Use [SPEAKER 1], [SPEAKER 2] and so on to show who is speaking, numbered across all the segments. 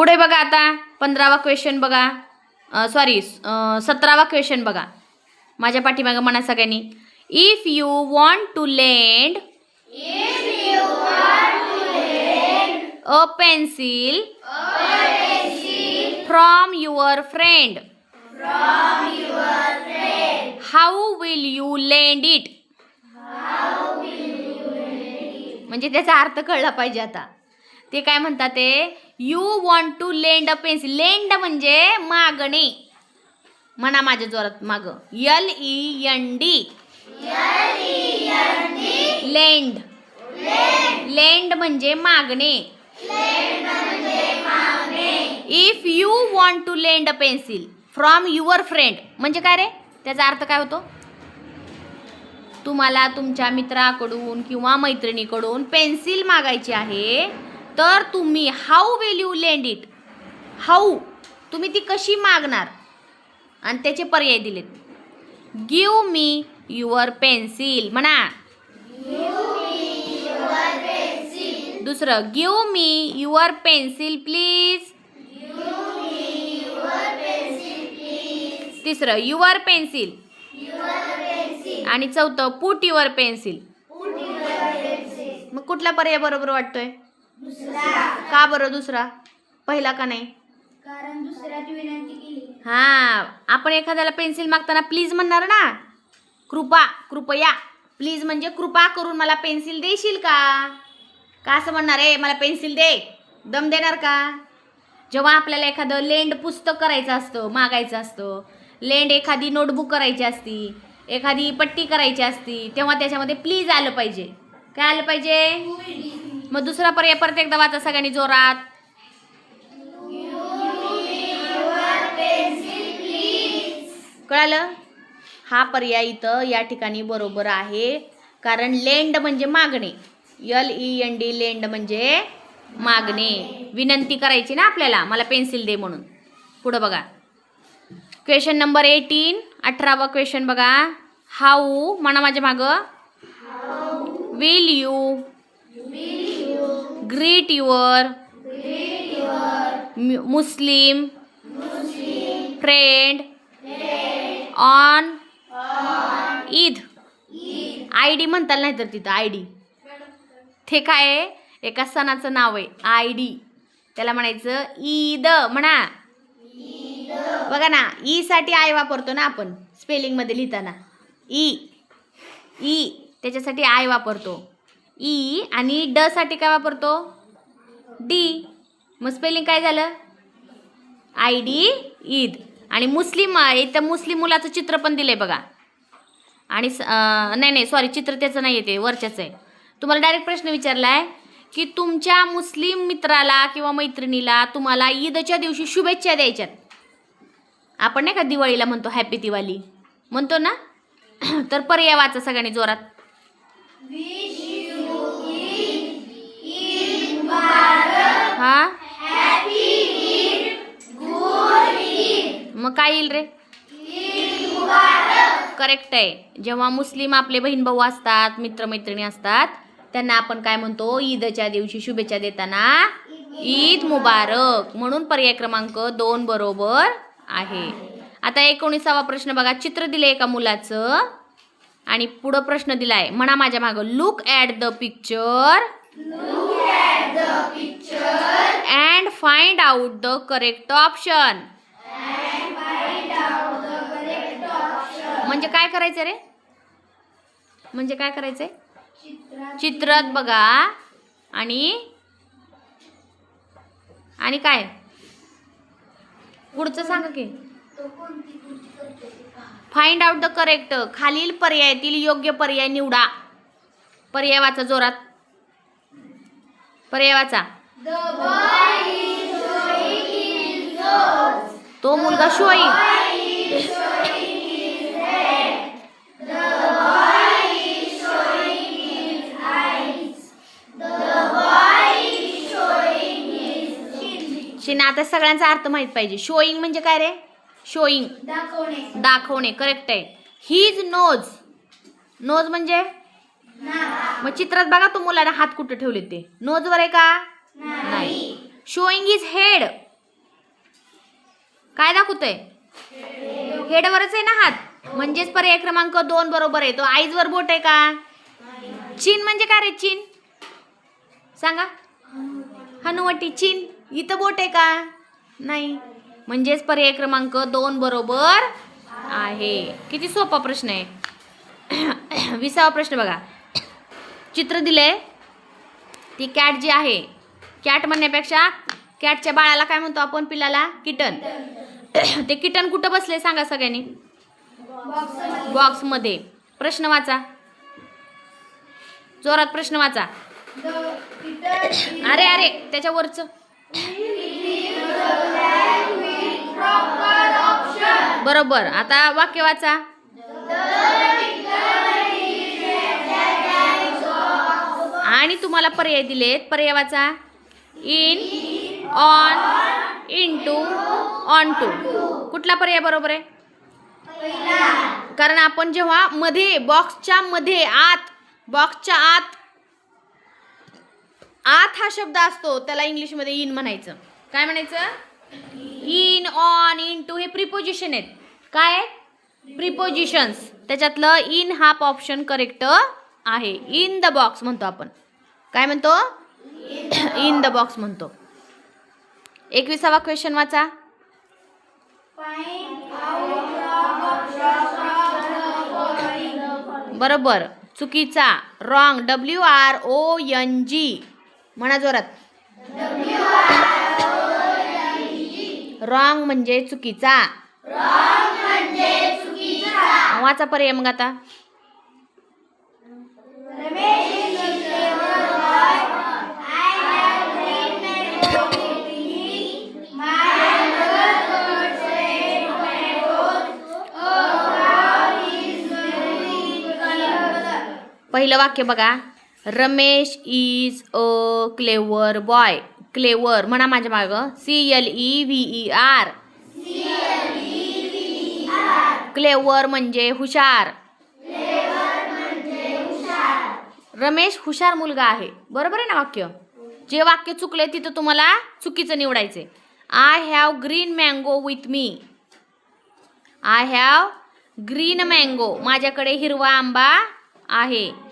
[SPEAKER 1] पुढे बघा आता पंधरावा क्वेश्चन बघा. सॉरी सतरावा क्वेश्चन बघा. माझ्या पाठीमागं म्हणा सगळ्यांनी. If you want to lend a pencil from your friend how will you lend it म्हणजे त्याचा अर्थ कळला पाहिजे आता. ते काय म्हणतात ते? You want to lend a pencil lend म्हणजे मागणे. म्हणा माझ्या जोरात माग. L E N D lend lend म्हणजे मागणे. If you want to lend a pencil from your friend म्हणजे काय रे? त्याचा अर्थ काय होतो? तुम्हाला तुमच्या मित्राकडून किंवा मैत्रिणीकडून पेन्सिल मागायची आहे. तर तुम्ही how will you lend it how तुम्ही ती कशी मागणार? आणि त्याचे पर्याय दिलेत. गिव मी युअर पेन्सिल म्हणा. दुसरं give me your pencil please तिसरं युअर पेन्सिल आणि चौथं पुट युअर पेन्सिल मग कुठला पर्याय बरोबर वाटतोय? का बरं दुसरा? पहिला का नाही?
[SPEAKER 2] कारण दुसऱ्यात विनंती केली.
[SPEAKER 1] हा आपण एखाद्याला पेन्सिल मागताना प्लीज म्हणणार ना? कृपा कृपया. प्लीज म्हणजे कृपा करून मला पेन्सिल देशील का? का असं म्हणणार आहे मला पेन्सिल दे. दम देणार का? जेव्हा आपल्याला एखादं लेंड पुस्तक करायचं असतं मागायचं असतं लेंड एखादी नोटबुक करायची असती एखादी पट्टी करायची असती तेव्हा त्याच्यामध्ये प्लीज आलं पाहिजे. काय आलं पाहिजे? मग दुसरा पर्याय परत एकदा वाचा सगळ्यांनी जोरात. कळालं? हा पर्याय इथं या ठिकाणी बरोबर आहे. कारण लेंड म्हणजे मागणे. L E N D lend म्हणजे मागणे. विनंती करायची ना आपल्याला? मला पेन्सिल दे म्हणून. पुढं बघा. क्वेश्चन नंबर एटीन अठरावा क्वेश्चन बघा. हाऊ म्हणा माझ्या मागं. Will you greet your. Muslim. Friend. On. Eid. I D म्हणताल नाही तर तिथं आय डी. ते काय आहे? एका सणाचं नाव आहे आय डी. त्याला म्हणायचं ईद म्हणा. बघा ना ई साठी आय वापरतो ना आपण स्पेलिंगमध्ये लिहिताना. ई. ई. त्याच्यासाठी आय वापरतो. ई आणि ड साठी काय वापरतो? डी. मग स्पेलिंग काय झालं? I D Eid. आणि मुस्लिम इथं मुस्लिम मुलाचं चित्र पण दिलंय बघा. आणि स- नाही नाही सॉरी चित्र त्याचं नाही येते वरच्याच आहे. तुम्हाला डायरेक्ट प्रश्न विचारला आहे की तुमच्या मुस्लिम मित्राला किंवा मैत्रिणीला तुम्हाला ईदच्या दिवशी शुभेच्छा द्यायच्यात. आपण नाही का दिवाळीला म्हणतो हॅपी दिवाळी? म्हणतो ना? तर पर्याय वाचा सगळ्यांनी जोरात. हा? मग काय येईल रे? करेक्ट आहे. जेव्हा मुस्लिम आपले बहीण भाऊ असतात मित्रमैत्रिणी असतात त्यांना आपण काय म्हणतो? ईदच्या दिवशी शुभेच्छा देताना ईद मुबारक. म्हणून पर्याय क्रमांक दोन बरोबर आहे. आता एकोणीसावा प्रश्न बघा. चित्र दिले एका मुलाचं? आणि पुढं प्रश्न दिलाय. म्हणा माझ्या मागं. Look at the picture and find out the correct option म्हणजे काय करायचं रे? म्हणजे काय करायचंय? चित्रात बघा. आणि आणि काय? पुढचं सांगा की. फाइंड आउट द करेक्ट खालील पर्यायातील योग्य पर्याय निवडा. पर्याय वाचा जोरात. पर्याय वाचा. तो मुलगा शोईंग शिना आता सगळ्यांचा अर्थ माहीत पाहिजे. शोईंग म्हणजे काय रे? शोईंग
[SPEAKER 2] दाखवणे.
[SPEAKER 1] दाखवणे. करेक्ट आहे. हिज नोज नोज म्हणजे? मग चित्रात बघा तो मुलाने हात कुठे ठेवले ते. नोजवर आहे का? नाही. शोईंग इज हेड काय दाखवतोय? हेडवरच आहे ना हात? म्हणजेच पर्याय क्रमांक दोन बरोबर आहे. तो आईजवर बोट आहे का? चीन म्हणजे काय रे चीन? सांगा. हनुवटी चीन. इथं बोट आहे का? नाही. म्हणजेच पर्याय क्रमांक दोन बरोबर आहे. किती सोपा प्रश्न आहे. विसावा प्रश्न बघा. चित्र दिलंय ती कॅट जी आहे. कॅट म्हणण्यापेक्षा कॅटच्या बाळाला काय म्हणतो आपण? पिलाला किटन. ते किटन कुठं बसले सांगा सगळ्यांनी? बॉक्समध्ये प्रश्न वाचा. जोरात प्रश्न वाचा. अरे अरे त्याच्यावरच बरोबर. आता वाक्य वाचा. आणि तुम्हाला पर्याय दिलेत. पर्याय वाचा. In on in to on to कुठला पर्याय बरोबर आहे? कारण आपण जेव्हा मध्ये बॉक्सच्या मध्ये आत बॉक्सच्या आत आत हा शब्द असतो त्याला इंग्लिशमध्ये इन म्हणायचं. काय म्हणायचं? इन ऑन इन टू हे प्रिपोजिशन आहेत. काय प्रिपोजिशन्स त्याच्यातलं इन हा ऑप्शन करेक्ट आहे. इन द बॉक्स म्हणतो आपण. काय म्हणतो? इन द बॉक्स म्हणतो. एकविसावा क्वेश्चन वाचा. बरोबर. चुकीचा. Wrong W R O N G म्हणा जोरात. रॉंग म्हणजे चुकीचा. वाचा पर्याय मग आता. पहिलं वाक्य बघा. Ramesh is a clever boy clever म्हणा माझ्या मागं. C L E V E R clever म्हणजे हुशार. रमेश हुशार मुलगा आहे. बरोबर आहे ना वाक्य? जे वाक्य चुकले तिथं तुम्हाला चुकीचं निवडायचे I have green mango with me I have green mango माझ्याकडे हिरवा आंबा आहे.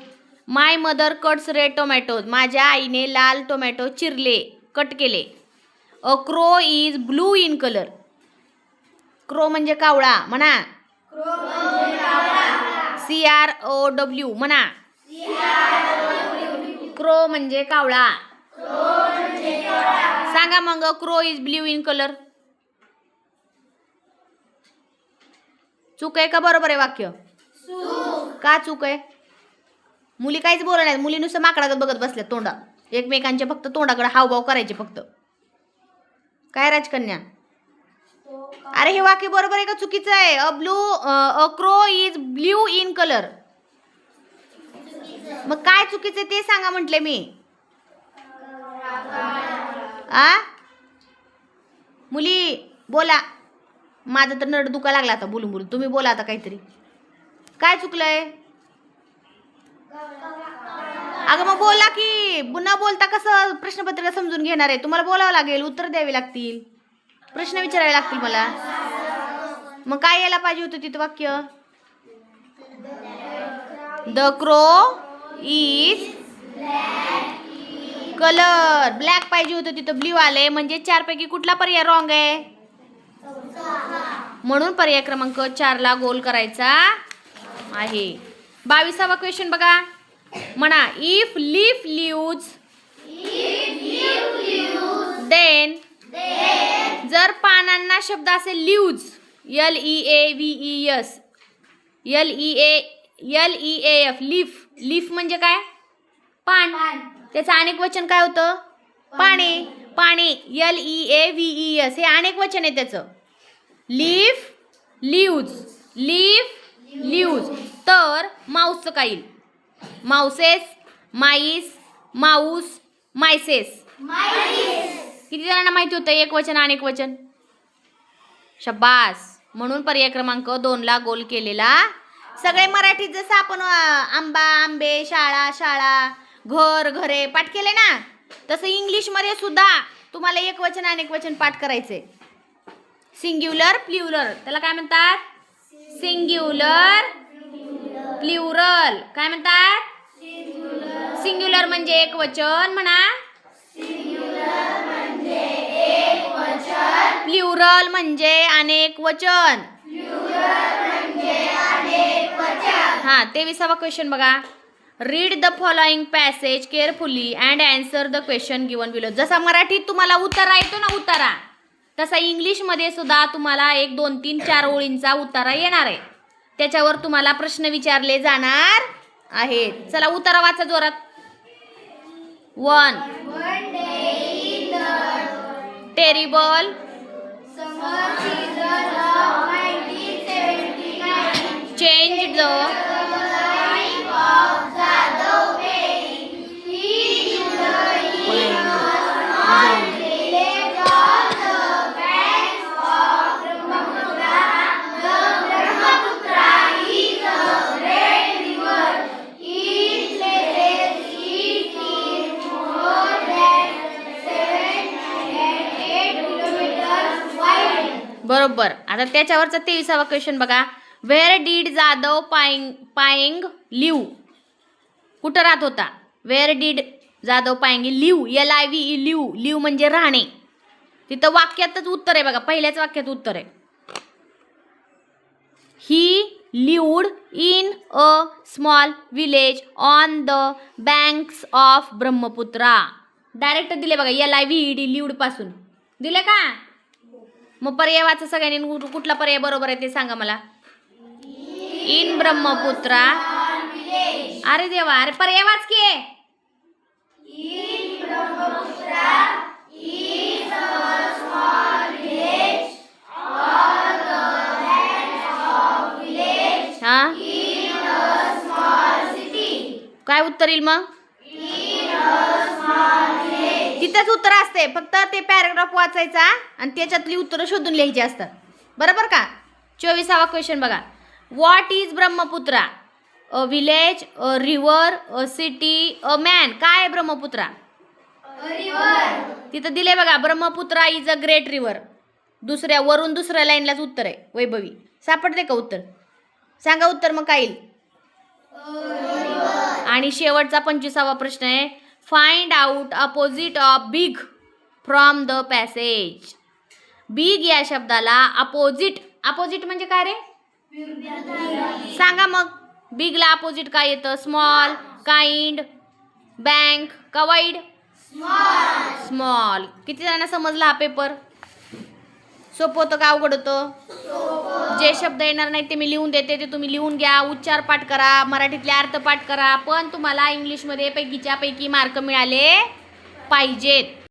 [SPEAKER 1] My mother cuts red tomatoes. माझ्या आईने लाल टोमॅटो चिरले कट केले. A crow is blue in colour. Crow म्हणजे कावळा म्हणा. सी आर ओ डब्ल्यू म्हणा. क्रो म्हणजे कावळा. सांगा मग crow is blue in colour. चूक आहे का बरोबर आहे वाक्य? का चूक आहे? मुली काहीच बोलत नाहीत. मुली नुसतं माकडाकडे बघत बसल्या तोंडा. एकमेकांच्या फक्त तोंडाकडे हावभाव करायचे फक्त. काय राजकन्या? अरे हे वाक्य बरोबर आहे का? चुकीचं आहे. A blue a crow is blue in colour. मग काय चुकीचं आहे ते सांगा म्हटले मी. आ? मुली बोला. माझं तर नड दुखा लागला आता. बोलून बोलून. तुम्ही बोला आता काहीतरी. काय चुकलंय? अगं मग बोला की न बोलता कसं प्रश्नपत्रिका समजून घेणार आहे? तुम्हाला बोलावं लागेल उत्तर द्यावी लागतील. प्रश्न विचारावे लागतील मला. मग काय यायला पाहिजे होतं तिथं वाक्य? The crow is colour black पाहिजे होतं तिथं ब्ल्यू आले म्हणजे चारपैकी कुठला पर्याय रॉंग आहे? म्हणून पर्याय क्रमांक चारला गोल करायचा आहे. बावीसावा क्वेश्चन बघा. म्हणा इफ लीफ लिव्ज देन जर पानांना शब्द असेल leaves L E A V E S L E A L E A F leaf leaf म्हणजे काय? पान. त्याचं अनेक वचन काय होतं? पाने. पाने L E A V E S हे अनेक वचन आहे त्याचं. लिफ लिव्ज लिफ लिव्ज तर माऊसचं काय येईल? Mouses mice mouse mices. किती जणांना माहिती होतं? एक वचन अनेक वचन. शब्बास. म्हणून पर्याय क्रमांक दोनला गोल केलेला. सगळे मराठीत जसं आपण आंबा आंबे शाळा शाळा घर घरे पाठ केले ना तसं इंग्लिशमध्ये सुद्धा तुम्हाला एक वचन अनेक वचन पाठ करायचे. सिंग्युलर प्ल्युरल त्याला काय म्हणतात? सिंग्युलर. प्ल्युरल काय म्हणतात? सिंग्युलर म्हणजे एक वचन म्हणा. प्ल्युरल म्हणजे अनेक वचन. हा तेविसावा क्वेश्चन बघा. Read the following passage carefully and answer the question given below जसा मराठीत तुम्हाला उतारा येतो ना उतारा तसा इंग्लिशमध्ये सुद्धा तुम्हाला एक दोन तीन चार ओळींचा उतारा येणार आहे. त्याच्यावर तुम्हाला प्रश्न विचारले जाणार आहेत. चला उतारा वाचा जोरात. वन टेरिबल चेंज द बरोबर. आता त्याच्यावरचा तेविसावा क्वेश्चन बघा. Where did Jadhav Payeng Payeng live कुठं राहत होता? Where did Jadhav Payeng live L I V E live live म्हणजे राहणे. तिथं वाक्यातच उत्तर आहे बघा. पहिल्याच वाक्यात उत्तर आहे. He lived in a small village on the banks of Brahmaputra direct दिले बघा. L I V E D लिवडपासून दिले का? मग पर्याय वाचा सगळ्यांनी कुठ- कुठला पर्याय बरोबर आहे ते सांगा मला. इन ब्रह्मपुत्रा. अरे देवा अरे पर्याय वाच की. हा? काय उत्तर येईल मग? तिथंच उत्तर असते फक्त ते पॅराग्राफ वाचायचा आणि त्याच्यातली उत्तरं शोधून लिहायची असतात. बरोबर का? चोवीसावा क्वेश्चन बघा. What is Brahmaputra? A village a river a city a man काय आहे ब्रह्मपुत्रा? तिथं दिले बघा Brahmaputra is a great river दुसऱ्या वरून दुसऱ्या लाईनलाच उत्तर आहे वैभवी. सापडते का उत्तर? सांगा उत्तर मग काय येईल? आणि शेवटचा पंचवीसावा प्रश्न आहे. Find out opposite of big from the passage big या शब्दाला अपोजिट अपोजिट म्हणजे काय रे? सांगा मग. बिगला अपोजिट काय येतं? स्मॉल काइंड बँक का वाईड स्मॉल किती जणांना समजला हा पेपर सोपं होतं का? अवघड होतं? जे शब्द येणार नाही ते मी लिहून देते ते तुम्ही लिहून घ्या. उच्चार पाठ करा मराठीतले अर्थ पाठ करा पण तुम्हाला इंग्लिशमध्ये पैकीच्या पैकी मार्क मिळाले पाहिजेत.